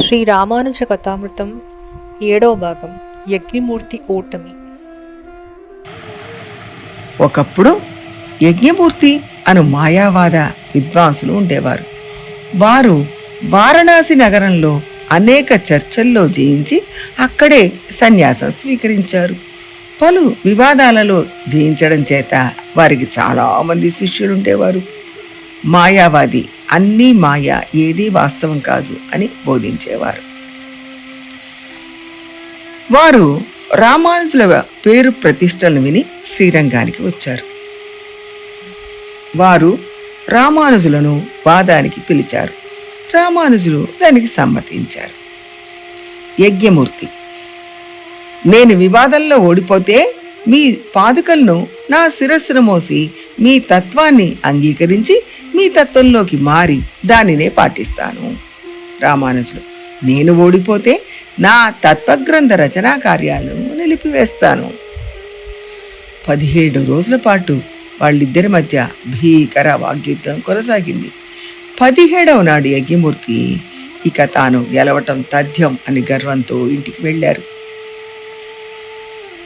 శ్రీ రామానుజ కథామృతం ఏడవ భాగం యజ్ఞమూర్తి ఓటమి. ఒకప్పుడు యజ్ఞమూర్తి అను మాయావాద విద్వాంసులు ఉండేవారు. వారు వారణాసి నగరంలో అనేక చర్చల్లో జయించి అక్కడే సన్యాసం స్వీకరించారు. పలు వివాదాలలో జయించడం చేత వారికి చాలామంది శిష్యులు ఉండేవారు. మాయావాది అన్నీ మాయ ఏదీ వాస్తవం కాదు అని బోధించేవారు. వారు రామానుజుల పేరు ప్రతిష్టలను విని శ్రీరంగానికి వచ్చారు. వారు రామానుజులను వాదానికి పిలిచారు. రామానుజులు దానికి సమ్మతించారు. యజ్ఞమూర్తి నేను వివాదంలో ఓడిపోతే మీ పాదుకలను నా శిరస్సును మోసి మీ తత్వాన్ని అంగీకరించి మీ తత్వంలోకి మారి దానినే పాటిస్తాను. రామానుజుడు నేను ఓడిపోతే నా తత్వగ్రంథ రచనా కార్యాలను నిలిపివేస్తాను. పదిహేడు రోజుల పాటు వాళ్ళిద్దరి మధ్య భీకర వాగ్యుద్ధం కొనసాగింది. పదిహేడవ నాడు యజ్ఞమూర్తి ఇక తాను గెలవటం తథ్యం అని గర్వంతో ఇంటికి వెళ్ళారు.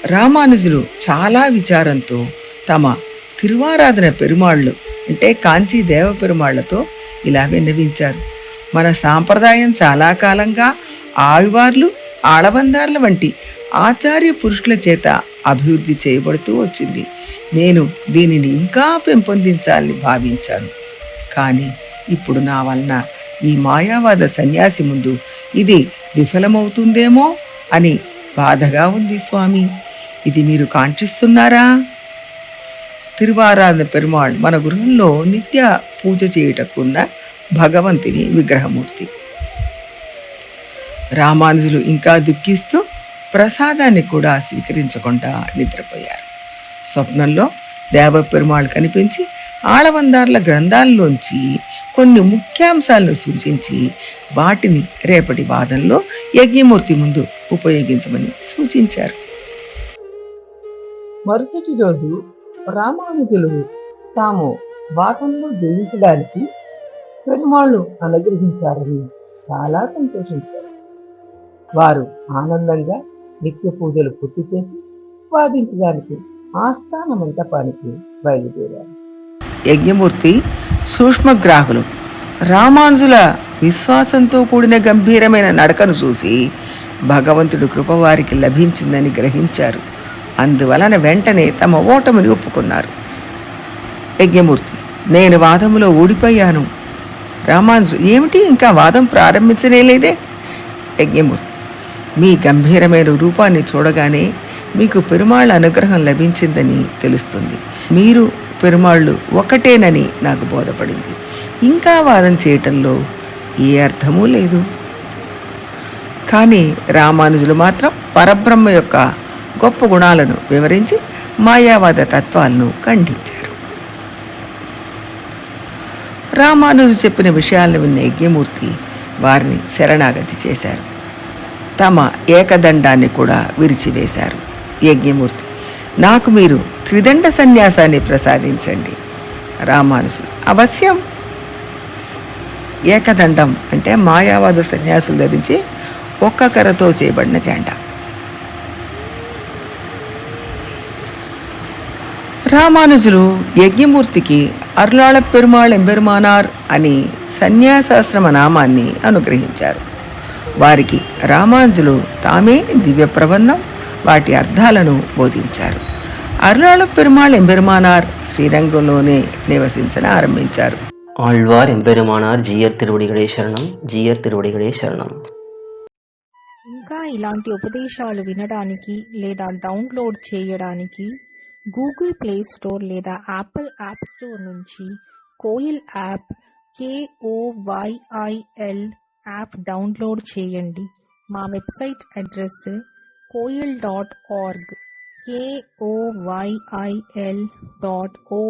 రామానుజులు చాలా విచారంతో తమ తిరువారాధన పెరుమాళ్ళు అంటే కాంచీ దేవ పెరుమాళ్ళతో ఇలా విన్నవించారు మన సాంప్రదాయం చాలా కాలంగా ఆళ్వార్లు ఆళబందార్ల వంటి ఆచార్య పురుషుల చేత అభివృద్ధి చేయబడుతూ వచ్చింది. నేను దీనిని ఇంకా పెంపొందించాలని భావించాను. కానీ ఇప్పుడు నా వలన ఈ మాయావాద సన్యాసి ముందు ఇది విఫలమవుతుందేమో అని బాధగా ఉంది స్వామి. ఇది మీరు కాంక్షిస్తున్నారా? తిరువారాధన పెరుమాళ్ మన గృహంలో నిత్య పూజ చేయుటకున్న భగవంతుని విగ్రహమూర్తి. రామానుజులు ఇంకా దుఃఖిస్తూ ప్రసాదాన్ని కూడా స్వీకరించకుండా నిద్రపోయారు. స్వప్నంలో దేవ పెరుమాళ్ కనిపించి ఆళవందార్ల గ్రంథాల్లోంచి కొన్ని ముఖ్యాంశాలను సూచించి వాటిని రేపటి వాదనలో యజ్ఞమూర్తి ముందు ఉపయోగించమని సూచించారు. మరుసటి రోజు రామానుజులు తాము వాతంలో జీవించడానికి పెరుమాళ్ళు అనుగ్రహించారని చాలా సంతోషించారు. వారు ఆనందంగా నిత్య పూజలు పూర్తి చేసి వాదించడానికి ఆస్థాన మంటపానికి బయలుదేరారు. యజ్ఞమూర్తి సూక్ష్మగ్రాహులు రామానుజుల విశ్వాసంతో కూడిన గంభీరమైన నడకను చూసి భగవంతుడు కృప వారికి లభించిందని గ్రహించారు. అందువలన వెంటనే తమ ఓటమిని ఒప్పుకున్నారు. యజ్ఞమూర్తి నేను వాదములో ఓడిపోయాను రామానుజు ఏమిటి ఇంకా వాదం ప్రారంభించనే లేదే? యజ్ఞమూర్తి మీ గంభీరమైన రూపాన్ని చూడగానే మీకు పెరుమాళ్ళ అనుగ్రహం లభించిందని తెలుస్తుంది. మీరు పెరుమాళ్ళు ఒకటేనని నాకు బోధపడింది. ఇంకా వాదం చేయటంలో ఏ అర్థమూ లేదు. కానీ రామానుజులు మాత్రం పరబ్రహ్మ యొక్క గొప్ప గుణాలను వివరించి మాయావాద తత్వాలను ఖండించారు. రామానుజు చెప్పిన విషయాలను విన్న యజ్ఞమూర్తి వారిని శరణాగతి చేశారు. తమ ఏకదండాన్ని కూడా విరిచివేశారు. యజ్ఞమూర్తి నాకు మీరు త్రిదండ సన్యాసాన్ని ప్రసాదించండి. రామానుజులు అవశ్యం? ఏకదండం అంటే మాయావాద సన్యాసులు ధరించి ఒక్క కర్రతో చేయబడిన జెండా. రామానుజులు యజ్ఞమూర్తికి అరుళాళ పెరుమాళ్ ఎంబెరుమానార్ అని సన్యాసాశ్రమ నామాన్ని అనుగ్రహించారు వారికి రామానుజులు తామే దివ్య ప్రబంధం వాటి అర్థాలను బోధించారు అరుళాళ పెరుమాళ్ ఎంబెరుమానార్ శ్రీరంగంలోనే నివసించన ఆరంభించారు ஆழ்வார் எம்பெருமானார் ஜீயர் திருவடிகளே சரணம் ஜீயர் திருவடிகளே சரணம் ఇంకా ఇలాంటి ఉపదేశాలు వినడానికి లేదా డౌన్లోడ్ చేయడానికి గూగుల్ ప్లే స్టోర్ లేదా యాపిల్ యాప్ స్టోర్ నుంచి Koyil app K O Y I L app download చేయండి. మా website address Koyil dot org K O Y I L dot O